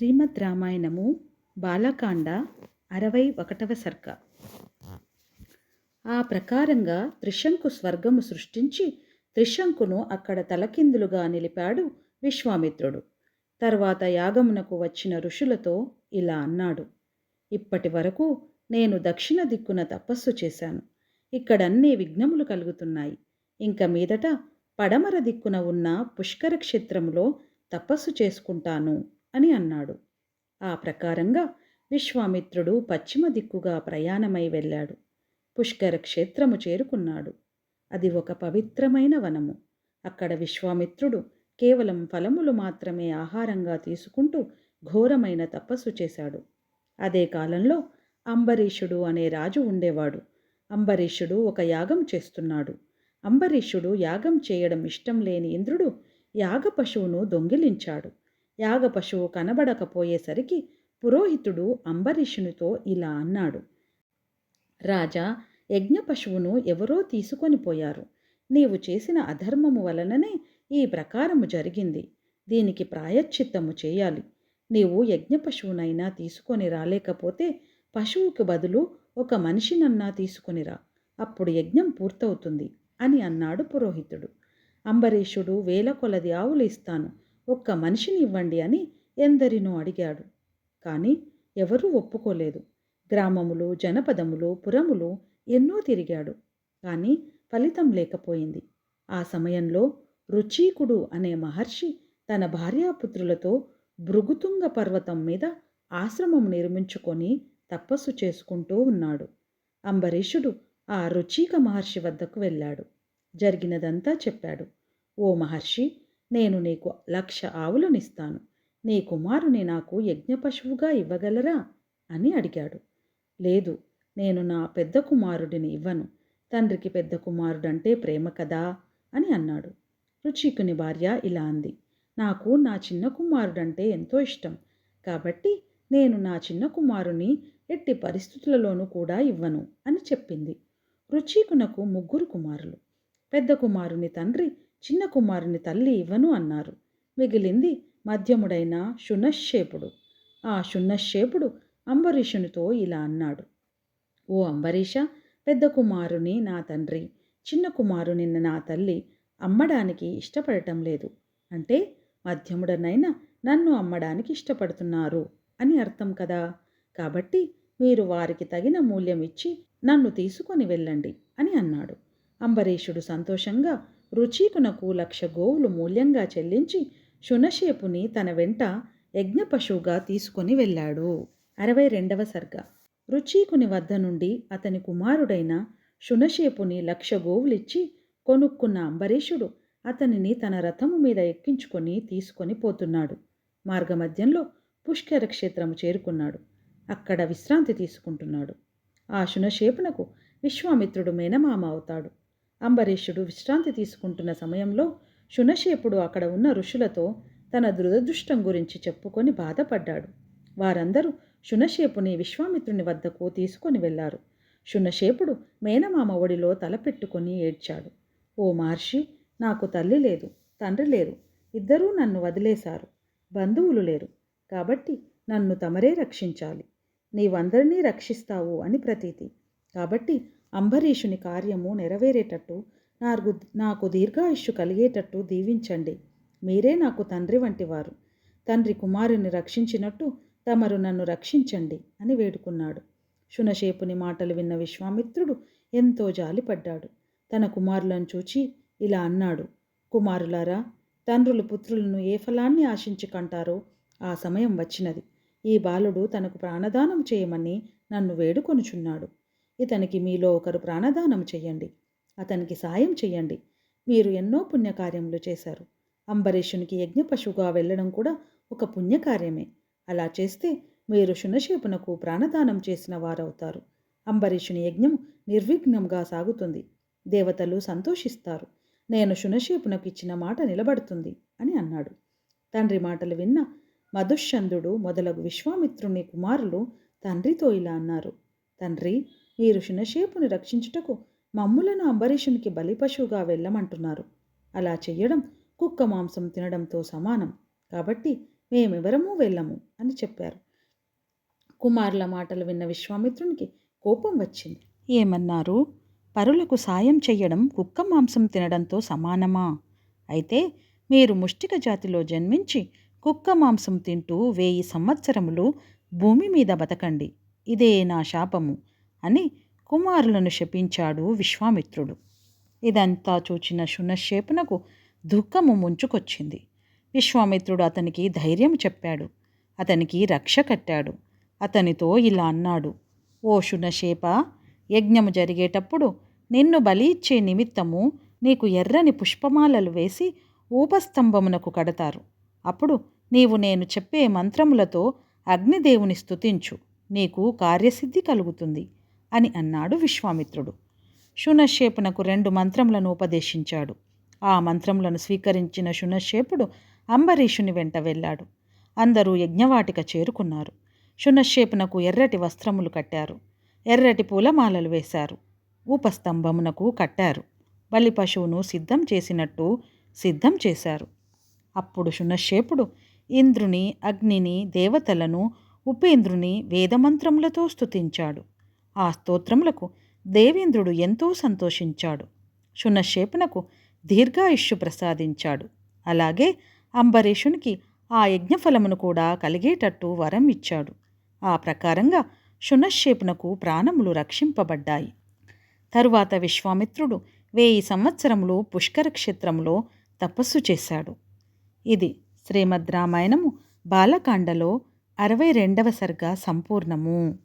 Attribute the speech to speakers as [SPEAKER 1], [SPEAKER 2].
[SPEAKER 1] శ్రీమద్ రామాయణము బాలకాండ అరవై ఒకటవ సర్గ ఆ ప్రకారంగా త్రిశంకు స్వర్గము సృష్టించి త్రిశంకును అక్కడ తలకిందులుగా నిలిపాడు విశ్వామిత్రుడు. తర్వాత యాగమునకు వచ్చిన ఋషులతో ఇలా అన్నాడు. ఇప్పటి వరకు నేను దక్షిణ దిక్కున తపస్సు చేశాను. ఇక్కడన్నీ విఘ్నములు కలుగుతున్నాయి. ఇంక మీదట పడమర దిక్కున ఉన్న పుష్కర క్షేత్రంలో తపస్సు చేసుకుంటాను. అని అన్నాడు. ఆ ప్రకారంగా విశ్వామిత్రుడు పశ్చిమ దిక్కుగా ప్రయాణమై వెళ్ళాడు. పుష్కర క్షేత్రము చేరుకున్నాడు. అది ఒక పవిత్రమైన వనము. అక్కడ విశ్వామిత్రుడు కేవలం ఫలములు మాత్రమే ఆహారంగా తీసుకుంటూ ఘోరమైన తపస్సు చేశాడు. అదే కాలంలో అంబరీషుడు అనే రాజు ఉండేవాడు. అంబరీషుడు ఒక యాగం చేస్తున్నాడు. అంబరీషుడు యాగం చేయడం ఇష్టం లేని ఇంద్రుడు యాగ పశువును దొంగిలించాడు. యాగ పశువు కనబడకపోయేసరికి పురోహితుడు అంబరీషునితో ఇలా అన్నాడు. రాజా యజ్ఞ పశువును ఎవరో తీసుకొని పోయారు. నీవు చేసిన అధర్మము వలననే ఈ ప్రకారము జరిగింది. దీనికి ప్రాయశ్చిత్తము చేయాలి. నీవు యజ్ఞ పశువునైనా తీసుకొని రాలేకపోతే పశువుకు బదులు ఒక మనిషినన్నా తీసుకొనిరా అప్పుడు యజ్ఞం పూర్తవుతుంది అని అన్నాడు పురోహితుడు. అంబరీషుడు వేల కొలది ఆవులు ఇస్తాను. ఒక్క మనిషిని ఇవ్వండి అని ఎందరినో అడిగాడు. కానీ ఎవరూ ఒప్పుకోలేదు. గ్రామములు జనపదములు పురములు ఎన్నో తిరిగాడు. కానీ ఫలితం లేకపోయింది. ఆ సమయంలో రుచీకుడు అనే మహర్షి తన భార్యాపుత్రులతో భృగుతుంగ పర్వతం మీద ఆశ్రమం నిర్మించుకొని తపస్సు చేసుకుంటూ ఉన్నాడు. అంబరీషుడు ఆ రుచీక మహర్షి వద్దకు వెళ్ళాడు. జరిగినదంతా చెప్పాడు. ఓ మహర్షి నేను నీకు లక్ష ఆవులనిస్తాను. నీ కుమారుని నాకు యజ్ఞపశువుగా ఇవ్వగలరా? అని అడిగాడు. లేదు నేను నా పెద్ద కుమారుడిని ఇవ్వను. తండ్రికి పెద్ద కుమారుడంటే ప్రేమ కదా? అని అన్నాడు. రుచికుని భార్య ఇలా అంది. నాకు నా చిన్న కుమారుడంటే ఎంతో ఇష్టం. కాబట్టి నేను నా చిన్న కుమారుని ఎట్టి పరిస్థితులలోనూ కూడా ఇవ్వను అని చెప్పింది. రుచీకునకు ముగ్గురు కుమారులు. పెద్ద కుమారుని తండ్రి చిన్న కుమారుని తల్లి ఇవ్వను అన్నారు. మిగిలింది మధ్యముడైన శునశ్శేపుడు. ఆ శునశ్శేపుడు అంబరీషునితో ఇలా అన్నాడు. ఓ అంబరీష పెద్ద కుమారుని నా తండ్రి చిన్న కుమారుని నా తల్లి అమ్మడానికి ఇష్టపడటం లేదు. అంటే మధ్యముడనైనా నన్ను అమ్మడానికి ఇష్టపడుతున్నారు అని అర్థం కదా? కాబట్టి మీరు వారికి తగిన మూల్యం ఇచ్చి నన్ను తీసుకొని వెళ్ళండి అని అన్నాడు. అంబరీషుడు సంతోషంగా రుచీకునకు లక్ష గోవులు మూల్యంగా చెల్లించి శునశేపుని తన వెంట యజ్ఞ పశువుగా తీసుకొని వెళ్ళాడు. అరవై రెండవ సర్గ. రుచీకుని వద్ద నుండి అతని కుమారుడైన శునశేపుని లక్ష గోవులిచ్చి కొనుక్కున్న అంబరీషుడు అతనిని తన రథము మీద ఎక్కించుకొని తీసుకొని పోతున్నాడు. మార్గమధ్యంలో పుష్కర క్షేత్రము చేరుకున్నాడు. అక్కడ విశ్రాంతి తీసుకుంటున్నాడు. ఆ శునశేపునకు విశ్వామిత్రుడు మేనమామ అవుతాడు. అంబరీషుడు విశ్రాంతి తీసుకుంటున్న సమయంలో శునశేపుడు అక్కడ ఉన్న ఋషులతో తన దురదృష్టం గురించి చెప్పుకొని బాధపడ్డాడు. వారందరూ శునశేపుని విశ్వామిత్రుని వద్దకు తీసుకొని వెళ్ళారు శునశేపుడు మేనమామ ఒడిలో తలపెట్టుకొని ఏడ్చాడు. ఓ మహర్షి నాకు తల్లి లేదు తండ్రి లేరు. ఇద్దరూ నన్ను వదిలేశారు. బంధువులు లేరు. కాబట్టి నన్ను తమరే రక్షించాలి. నీవందరినీ రక్షిస్తావు అని ప్రతీతి. కాబట్టి అంబరీషుని కార్యము నెరవేరేటట్టు నాకు నాకు దీర్ఘాయుష్యు కలిగేటట్టు దీవించండి. మీరే నాకు తండ్రి వంటివారు. తండ్రి కుమారుని రక్షించినట్టు తమరు నన్ను రక్షించండి అని వేడుకున్నాడు. శునశేపుని మాటలు విన్న విశ్వామిత్రుడు ఎంతో జాలిపడ్డాడు. తన కుమారులను చూచి ఇలా అన్నాడు కుమారులారా తండ్రులు పుత్రులను ఏ ఫలాన్ని ఆశించి కంటారో ఆ సమయం వచ్చినది. ఈ బాలుడు తనకు ప్రాణదానం చేయమని నన్ను వేడుకొనుచున్నాడు. ఇతనికి మీలో ఒకరు ప్రాణదానం చెయ్యండి అతనికి సాయం చెయ్యండి మీరు ఎన్నో పుణ్యకార్యములు చేశారు. అంబరీషునికి యజ్ఞ పశువుగా వెళ్ళడం కూడా ఒక పుణ్యకార్యమే. అలా చేస్తే మీరు శునశేపునకు ప్రాణదానం చేసిన వారవుతారు. అంబరీషుని యజ్ఞం నిర్విఘ్నంగా సాగుతుంది. దేవతలు సంతోషిస్తారు. నేను శునశేపునకు ఇచ్చిన మాట నిలబడుతుంది అని అన్నాడు. తండ్రి మాటలు విన్న మధుషందుడు మొదలగు విశ్వామిత్రుని కుమారులు తండ్రితో ఇలా అన్నారు. తండ్రి మీరు ఋషినశేపుని రక్షించుటకు మమ్ములను అంబరీషునికి బలిపశువుగా వెళ్ళమంటున్నారు. అలా చెయ్యడం కుక్క మాంసం తినడంతో సమానం. కాబట్టి మేమెవరమూ వెళ్ళము అని చెప్పారు. కుమారుల మాటలు విన్న విశ్వామిత్రునికి కోపం వచ్చింది. ఏమన్నారు? పరులకు సాయం చెయ్యడం కుక్క మాంసం తినడంతో సమానమా? అయితే మీరు ముష్టిక జాతిలో జన్మించి కుక్క మాంసం తింటూ వేయి సంవత్సరములు భూమి మీద బతకండి. ఇదే నా శాపము. కుమారులను శపించాడు విశ్వామిత్రుడు. ఇదంతా చూచిన శునశేపునకు దుఃఖము ముంచుకొచ్చింది. విశ్వామిత్రుడు అతనికి ధైర్యం చెప్పాడు. అతనికి రక్ష కట్టాడు. అతనితో ఇలా అన్నాడు. ఓ శునశేప యజ్ఞము జరిగేటప్పుడు నిన్ను బలి ఇచ్చే నిమిత్తము నీకు ఎర్రని పుష్పమాలలు వేసి ఊపస్తంభమునకు కడతారు. అప్పుడు నీవు నేను చెప్పే మంత్రములతో అగ్నిదేవుని స్తుతించు. నీకు కార్యసిద్ధి కలుగుతుంది. అని అన్నాడు విశ్వామిత్రుడు. శునశేపునకు రెండు మంత్రములను ఉపదేశించాడు. ఆ మంత్రములను స్వీకరించిన శునశేపుడు అంబరీషుని వెంట వెళ్ళాడు. అందరూ యజ్ఞవాటిక చేరుకున్నారు. శునశేపునకు ఎర్రటి వస్త్రములు కట్టారు. ఎర్రటి పూలమాలలు వేశారు. ఉపస్తంభమునకు కట్టారు. బలి పశువును సిద్ధం చేసినట్టు సిద్ధం చేశారు. అప్పుడు శునశేపుడు ఇంద్రుని అగ్నిని దేవతలను ఉపేంద్రుని వేదమంత్రములతో స్తుతించాడు. ఆ స్తోత్రములకు దేవేంద్రుడు ఎంతో సంతోషించాడు. శునశేపునకు దీర్ఘాయుష్యు ప్రసాదించాడు. అలాగే అంబరీషునికి ఆ యజ్ఞఫలమును కూడా కలిగేటట్టు వరం ఇచ్చాడు. ఆ ప్రకారంగా శునశ్శేపునకు ప్రాణములు రక్షింపబడ్డాయి. తరువాత విశ్వామిత్రుడు వేయి సంవత్సరములు పుష్కర క్షేత్రంలో తపస్సు చేశాడు. ఇది శ్రీమద్ రామాయణము బాలకాండలో అరవై రెండవ సర్గ సంపూర్ణము.